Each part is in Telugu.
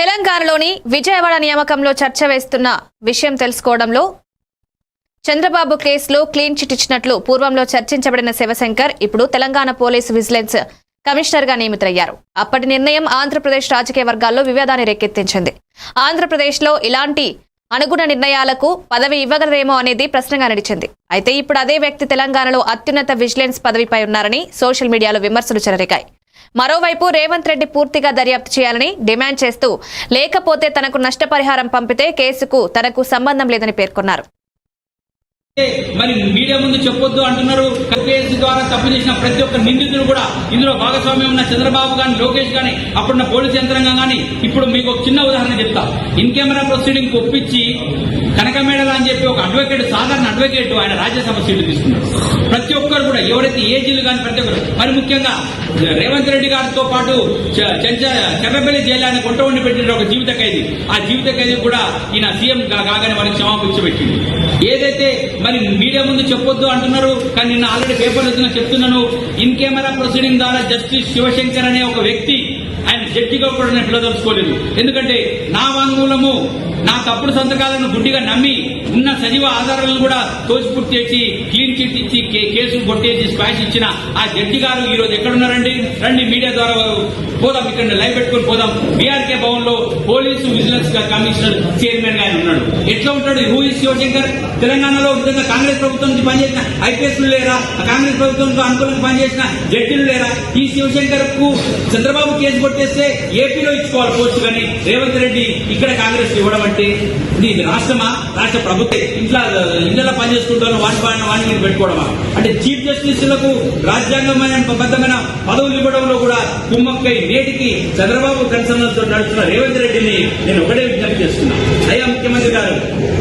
తెలంగాణలోని విజయవాడ నియామకంలో చర్చ వేస్తున్న విషయం తెలుసుకోవడంలో చంద్రబాబు కేసులో క్లీన్ చిట్ ఇచ్చినట్లు పూర్వంలో చర్చించబడిన శివశంకర్ ఇప్పుడు తెలంగాణ పోలీసు విజిలెన్స్ కమిషనర్గా నియమితులయ్యారు. అప్పటి నిర్ణయం ఆంధ్రప్రదేశ్ రాజకీయ వర్గాల్లో వివాదాన్ని రేకెత్తించింది. ఆంధ్రప్రదేశ్లో ఇలాంటి అనుగుణ నిర్ణయాలకు పదవి ఇవ్వగలరేమో అనేది ప్రశ్నగా నడిచింది అయితే ఇప్పుడు అదే వ్యక్తి తెలంగాణలో అత్యున్నత విజిలెన్స్ పదవిపై ఉన్నారని సోషల్ మీడియాలో విమర్శలు చెలరేగాయి. మరోవైపు రేవంత్ రెడ్డి పూర్తిగా దర్యాప్తు చేయాలని డిమాండ్ చేస్తూ లేకపోతే తనకు నష్టపరిహారం పంపితే కేసుకు తనకు సంబంధం లేదని పేర్కొన్నారు. మరి మీడియా ముందు చెప్పొద్దు అంటున్నారు. కేసు ద్వారా తప్పు చేసిన ప్రతి ఒక్క నిందితులు కూడా ఇందులో భాగస్వామ్యం ఉన్న చంద్రబాబు గాని లోకేష్ గాని అప్పుడున్న పోలీస్ యంత్రాంగం గాని ఇప్పుడు మీకు ఒక చిన్న ఉదాహరణ చెప్తా. ఇన్ కెమెరా ప్రొసీడింగ్ ఒప్పించి కనకమేడల అని చెప్పి ఒక అడ్వకేట్ సాధారణ అడ్వకేట్ ఆయన రాజ్యసభ సీటు తీసుకున్నారు ప్రతి ఒక్కరు కూడా ఎవరైతే ఏజీలు కానీ ప్రతి ఒక్కరు మరి ముఖ్యంగా రేవంత్ రెడ్డి గారితో పాటు చెంచ- చెర్రపల్లి జైలు ఆయన కొంట ఉండి పెట్టిన ఒక జీవిత ఖైదీ. ఆ జీవిత ఖైదీ కూడా ఈయన సీఎం కాగానే వారికి క్షమాపించబెట్టింది ఏదైతే మరి మీడియా ముందు చెప్పొద్దు అంటున్నారు కానీ నిన్న ఆల్రెడీ పేపర్ వచ్చిన చెప్తున్నాను ఇన్ కెమెరా ప్రొసీడింగ్ ద్వారా జస్టిస్ శివశంకర్ అనే ఒక వ్యక్తి ఆయన జడ్జిగా కూడా నేను పిలదలుచుకోలేదు ఎందుకంటే నా వాంగ్మూలము నా తప్పుడు సంతకాలను గుడ్డిగా నమ్మి ఉన్న సజీవ ఆధారాలను కూడా తోసిపుట్టి చేసి క్లీన్ చిట్ ఇచ్చి కేసు కొట్టేసి స్పాష్ ఇచ్చిన ఆ జడ్జి గారు ఈ రోజు ఎక్కడున్నారండి? రండి మీడియా ద్వారా పోదాం ఇక్కడ లైవ్ పెట్టుకొని పోదాం. బీఆర్కే భవన్లో పోలీసు విజిలెన్స్ కమిషనర్ చైర్మన్గా ఆయన ఉన్నాడు. ఎట్లా ఉంటాడు? హూ ఇస్ శివశంకర్ తెలంగాణలో విధంగా కాంగ్రెస్ ప్రభుత్వం పనిచేసిన ఐపీఎస్ లేరా? కాంగ్రెస్ ప్రభుత్వంతో అనుకూలంగా పనిచేసిన జడ్జీలు లేరా? ఈ శివశంకర్కు చంద్రబాబు కేసు కొట్టేస్తే ఏపీలో ఇచ్చుకోవాలి పోస్ట్ కానీ రేవంత్ రెడ్డి ఇక్కడ కాంగ్రెస్ ఇవ్వడం అంటే ఇది రాష్ట్రమా? రాష్ట్ర ప్రభుత్వం ఇంట్లో ఇంట్లో పనిచేసుకుంటారు వాటి వాడిని వాడిని మీరు పెట్టుకోవడమా? అంటే చీఫ్ జస్టిస్లకు రాజ్యాంగమైన బద్దమైన పదవులు ఇవ్వడంలో కూడా కుమ్మక్కై నేటికి చంద్రబాబు కన్సర్న్లతో నడుస్తున్న రేవంత్ రెడ్డిని నేను ఒకటే విజ్ఞప్తి చేస్తున్నా. అయ్యా ముఖ్యమంత్రి గారు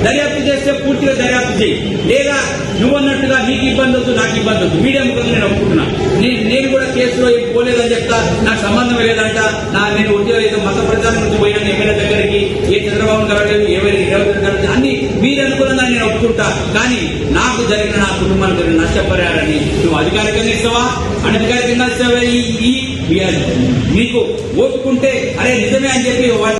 దర్యాప్తు చేస్తే పూర్తిగా దర్యాప్తు చేయి. లేదా నువ్వు అన్నట్టుగా నీకు ఇబ్బంది అవుతుంది నాకు ఇబ్బంది అవుతుంది మీడియా ముఖంగా నేను ఒప్పుకుంటున్నా. నేను నేను కూడా కేసులో ఏం పోలేదని చెప్తా నాకు సంబంధం లేదంట. నా నేను ఉద్యోగం ఏదో మత ప్రచారం నుంచి పోయిన ఎమ్మెల్యే దగ్గరికి ఏ చంద్రబాబు కలవలేదు ఎవరి రేవంత్ రెడ్డి అన్ని మీరు అనుకున్నదా నేను ఒప్పుకుంటా. కానీ నాకు జరిగిన నా కుటుంబానికి జరిగిన నష్టపరిహారాన్ని నువ్వు అధికారికంగా ఇస్తావా? అనధికారికంగా ఇస్తావా? ఈ- మీకు ఓపుకుంటే అరే నిజమే అని చెప్పి